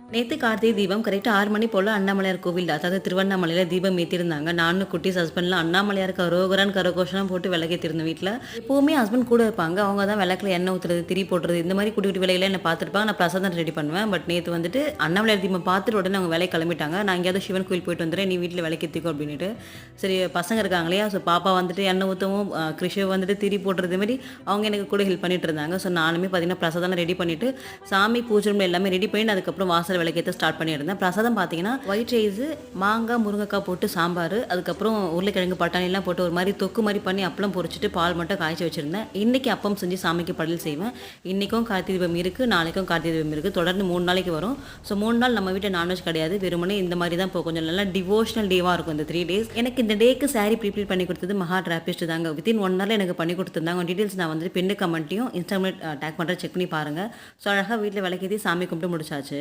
நேற்று கார்த்திகை தீபம் கரெக்டாக ஆறு மணி போல் அண்ணாமலையார் கோவில் அதாவது திருவண்ணாமலையில் தீபம் ஏற்றிருந்தாங்க நானும் குட்டி ஹஸ்பண்ட்லாம் அண்ணாமலையார் கரோகரான் கரகோஷம்லாம் போட்டு விளக்கேற்றிருந்தோம் வீட்டில் எப்போவுமே ஹஸ்பண்ட் கூட இருப்பாங்க. அவங்க தான் விளக்கில் எண்ணெய் ஊற்றுறது திரி போடுறது இந்த மாதிரி குட்டி குட்டி விலையில என்ன பார்த்துருப்பாங்க. நான் பிரசாதம் ரெடி பண்ணுவேன். பட் நேற்று வந்துட்டு அண்ணாமலையார் தீபம் பார்த்துட்டு உடனே அவங்க விலை கிளம்பிட்டாங்க. நான் எங்கேயாவது சிவன் கோயில் போயிட்டு வந்துடுறேன். நீ வீட்டில் விளக்கேற்றிக்கோ அப்படின்ட்டு சரி பசங்க இருக்காங்க இல்லையா ஸோ பாப்பா வந்துட்டு எண்ணெய் ஊற்றவும் கிருஷி வந்துட்டு திரி போடுறது மாதிரி அவங்க எனக்கு கூட ஹெல்ப் பண்ணிட்டு இருந்தாங்க. ஸோ நானுமே பார்த்தீங்கன்னா பிரசாதம் ரெடி பண்ணிவிட்டு சாமி பூஜை எல்லாமே ரெடி பண்ணி அதுக்கப்புறம் வாசல் விளக்கேற்ற ஸ்டார்ட் பண்ணியிருந்தேன். பிரசாதம் பார்த்தீங்கன்னா ஒயிட் ரைஸ் மாங்காய் முருங்கைக்காய் போட்டு சாம்பார் அதுக்கப்புறம் உருளைக்கிழங்கு பட்டாணிலாம் போட்டு ஒரு மாதிரி தொக்கு மாதிரி பண்ணி அப்பளம் பொரிச்சிட்டு பால் மட்டும் காய்ச்சி வச்சிருந்தேன். இன்னைக்கு அப்பம் செஞ்சு சாமிக்கு படையல் செய்வேன். இன்றைக்கும் கார்த்திகை தீபம் இருக்குது நாளைக்கும் கார்த்திகை தீபம் இருக்குது தொடர்ந்து மூணு நாளைக்கு வரும். ஸோ மூணு நாள் நம்ம வீட்டில் நான்வெஜ் கிடையாது. வெறுமனே இந்த மாதிரி தான் இப்போ கொஞ்சம் நல்லா டிவோஷனல் டேவாக இருக்கும் இந்த த்ரீ டேஸ் எனக்கு இந்த டேக்கு saree ப்ரிப்பேர் பண்ணி கொடுத்தது மகா டிராபிஸ்ட் தாங்க வித்தின் ஒன் ஹவரில் எனக்கு பண்ணி கொடுத்துருந்தாங்க. டீட்டெயில்ஸ் நான் வந்துட்டு பெண்ணு கமெண்ட்டையும் இன்ஸ்டாகிராம் டேக் பண்ணுற செக் பண்ணி பாருங்கள் ஸோ அழகாக வீட்டில் விளக்கேற்றி சாமி கும்பிட்டு முடிச்சாச்சு.